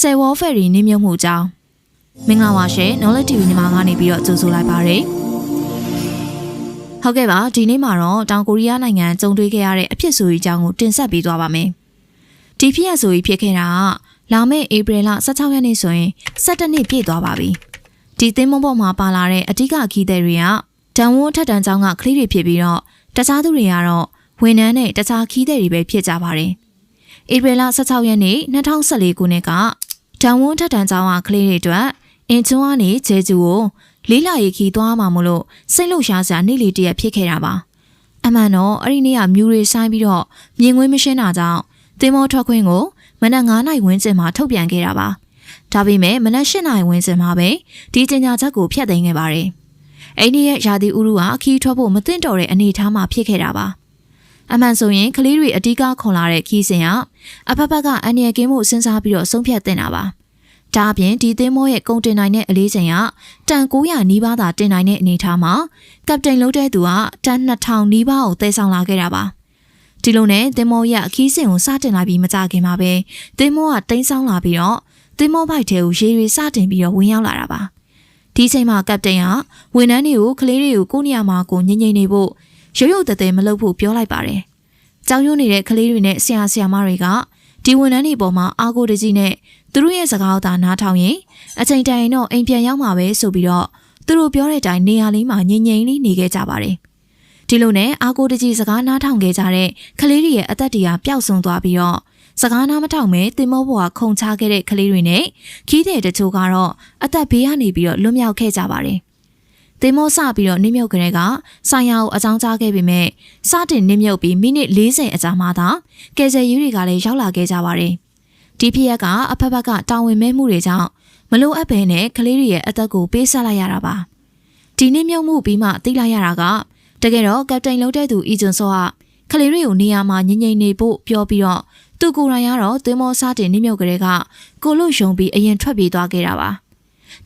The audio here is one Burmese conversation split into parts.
ဆယ်ဝေါ်ဖယ်ရီနင်းမြုပ်မှုကြောင်းမင်္ဂလာပါရှင် Knowledge TV ညီမကနေပြီးတော့ကြိုဆိုလိုက်ပါရစေဟုတ်ကဲ့ပါဒီနေ့မှာတော့တောင်ကိုရီးယားနိုင်ငံကြုံတွေ့ခဲ့ရတဲ့အဖြစ်ဆိုကြီးအကြောင်းကိုတင်ဆက်ပေးသွားပါမယ်ဒီဖြစ်ရဆိုကြီးဖြစ်ခဲ့တာကလာမယ့်ဧပြီလ16ရက်နေ့ဆိုရင်17နှစ်ပြည့်သွားပါပြီဒီသင်းမပေါ်မှာပါလာတဲ့အဓိကခီးသည်တွေကတန်ဝန်းထက်တန်ကျောင်းကကလေးတွေဖြစ်ပြီးတော့တခြားသူတွေကတော့ဝန်ထမ်းနဲ့တခြားခီးသည်တွေပဲဖြစ်ကြပါတယ်ဧပြီလ16ရက်နေ့2014ခုနှစ်က တန်ဝန်းထက်တန်ကျောင်းကကလေးတွေအတွက်အင်ချွန်းကနေဂျေဂျူကိုလေးလာရီခီသွားမှာမလို့စိတ်လှုပ်ရှားစရာနေ့လေးတရက်ဖြစ်ခဲ့တာပါအမှန်တော့အဲ့ဒီနေ့ကမြူတွေဆိုင်ပြီးတော့မြင်ကွင်းမရှင်းတာကြောင့်သင်္ဘောထွက်ခွင့်ကိုမနက်9နာရီဝန်းကျင်မှာထုတ်ပြန်ခဲ့တာပါဒါပေမဲ့မနက်10နာရီဝန်းကျင်မှာပဲဒီကြေညာချက်ကိုဖျက်သိမ်းခဲ့ပါတယ်အဲ့ဒီရဲ့ယာတီဥရုဟာခီးထွက်ဖို့မသင့်တော်တဲ့အနေအထားမှာဖြစ်ခဲ့တာပါ အမှန်ဆိုရင်ကလေးတွေအဓိကခွန်လာတဲ့ခီးစဉ်ကအဖက်ဖက်ကအန်ရကင်းမှုစဉ်းစားပြီးတော့ဆုံးဖြတ်တင်တာပါဒါအပြင်ဒီသင်းမောရဲ့ကုန်တင်နိုင်တဲ့အလေးချိန်ကတန်900နီးပါးသာတင်နိုင်တဲ့အနေအထားမှာကပတိန်လုပ်တဲ့သူကတန်2000နီးပါးကိုတည်ဆောင်လာခဲ့တာပါဒီလိုနဲ့သင်းမောရဲ့အခီးစဉ်ကိုစတင်လာပြီးမကြခင်မှာပဲသင်းမောကတိန်းဆောင်လာပြီးတော့သင်းမောဘိုက်ထဲကိုရေတွေစတင်ပြီးတော့ဝင်ရောက်လာတာပါဒီချိန်မှာကပတိန်ကဝန်ထမ်းတွေကိုကလေးတွေကိုကိုယ့်နေရာမှာကိုငြိမ်ငြိမ်နေဖို့ ရုပ်ရုပ်တည်တည်မလုပ်ဖို့ပြောလိုက်ပါတယ်။ကြောင်ရွံ့နေတဲ့ကလေးတွေနဲ့ဆရာဆရာမတွေကဒီဝန်ထမ်းတွေပေါ်မှာအားကိုးတကြီးနဲ့သူတို့ရဲ့စကားသာနားထောင်ရင်အချိန်တိုင်တော့အိမ်ပြန်ရောက်မှာပဲဆိုပြီးတော့သူတို့ပြောတဲ့အတိုင်းနေရာလေးမှာငြိမ်ငြိမ်လေးနေခဲ့ကြပါတယ်။ဒီလိုနဲ့အားကိုးတကြီးစကားနားထောင်ခဲ့ကြတဲ့ကလေးတွေရဲ့အသက်တရားပျောက်ဆုံးသွားပြီးတော့စကားနားမထောင်မဲတင်မောဘွားခုံချခဲ့တဲ့ကလေးတွေနဲ့ခီးတဲ့တချို့ကတော့အသက်ဘေးကနေပြီးတော့လွတ်မြောက်ခဲ့ကြပါတယ်။ တင်မောစပြီးတော့နင်းမြုပ်ကလေးကဆိုင်ရာကိုအကြောင်းကြားခဲ့ပေမဲ့စတင်နင်းမြုပ်ပြီးမိနစ်40အကြာမှသာကယ်ဆယ်ရေးတွေကလည်းရောက်လာခဲ့ကြပါတယ်။ဒီဖြစ်ရက်ကအဖက်ဖက်ကတာဝန်မဲမှုတွေကြောင့်မလိုအပ်ဘဲနဲ့ကလေးတွေရဲ့အသက်ကိုပေးဆက်လိုက်ရတာပါ။ဒီနင်းမြုပ်မှုပြီးမှသိလိုက်ရတာကတကယ်တော့ကပတိန်လုပ်တဲ့သူအီဂျွန်ဆော့ကကလေးတွေကိုနေရာမှာငြိမ်ငြိမ်နေဖို့ပြောပြီးတော့သူကိုယ်တိုင်ကတော့သင်းမောစားတင်နှိမ့်မြုပ်ကလေးကကိုလို့ယုံပြီးအရင်ထွက်ပြေးသွားခဲ့တာပါ။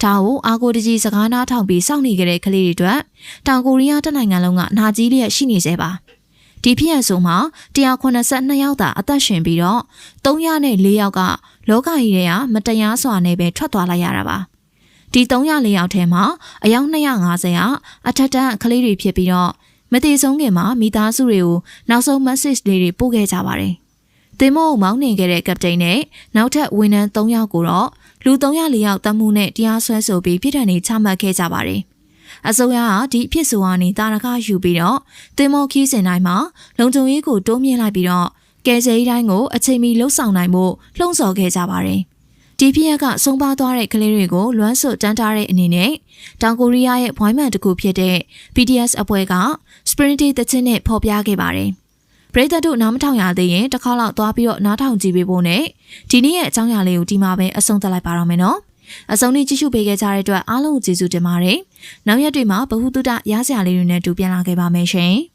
ဒါကိုအာကိုတကြီးစကားနားထောင်ပြီးစောင့်နေကြတဲ့ကလေးတွေအတွက်တောင်ကိုရီးယားတနိုင်ငံလုံးကနာကြီးလျက်ရှိနေစေပါ။ဒီဖြစ်ရဆိုမှာ182ယောက်သာအသက်ရှင်ပြီးတော့304ယောက်ကလောကကြီးထဲကမတရားစွာနဲ့ပဲထွက်သွားလိုက်ရတာပါ။ဒီ304ယောက်ထဲမှာအယောက်250ကအထက်တန်းကလေးတွေဖြစ်ပြီးတော့မသေးဆုံးခင်မှာမိသားစုတွေကိုနောက်ဆုံး message လေးတွေပို့ခဲ့ကြပါတယ်။ တင်မောကိုမောင်းနှင်ခဲ့တဲ့ကပတိန်နဲ့နောက်ထပ်ဝန်ထမ်း3ယောက်ကိုတော့လူ304ယောက်တမှုနဲ့တရားစွဲဆိုပြီးပြည်ထောင်နေချမှတ်ခဲ့ကြပါတယ်။အစိုးရကဒီအဖြစ်ဆိုအနေတာရကယူပြီးတော့တင်မောခီးစင်တိုင်းမှာလုံခြုံရေးကိုတိုးမြင့်လိုက်ပြီးတော့ကယ်ဆယ်ရေးတိုင်းကိုအချိန်မီလှုပ်ဆောင်နိုင်မှုလှုံ့ဆော်ခဲ့ကြပါတယ်။ဒီဖြစ်ရက်ကဆုံးပါသွားတဲ့ကလေးတွေကိုလွမ်းဆွတ်တန်းထားတဲ့အနေနဲ့တောင်ကိုရီးယားရဲ့ဝိုင်းမန်တစ်ခုဖြစ်တဲ့ BTS အဖွဲ့က Spring Day တချင်းနဲ့ဖော်ပြခဲ့ပါတယ်။ ပရိသတ်တို့နားမထောင်ရသေးရင်တစ်ခါလောက်သွားပြီးတော့နားထောင်ကြည့်ပေးဖို့နဲ့ဒီနေ့ရဲ့အကြောင်းအရာလေးကိုဒီမှာပဲအဆုံးသတ်လိုက်ပါတော့မယ်နော်။အဆုံးနေ့ကြည့်ရှုပေးခဲ့ကြတဲ့အတွက်အားလုံးကိုကျေးဇူးတင်ပါတယ်။နောက်ရက်တွေမှာဗဟုသုတရစရာလေးတွေနဲ့တူပြန်လာခဲ့ပါမယ်ရှင်။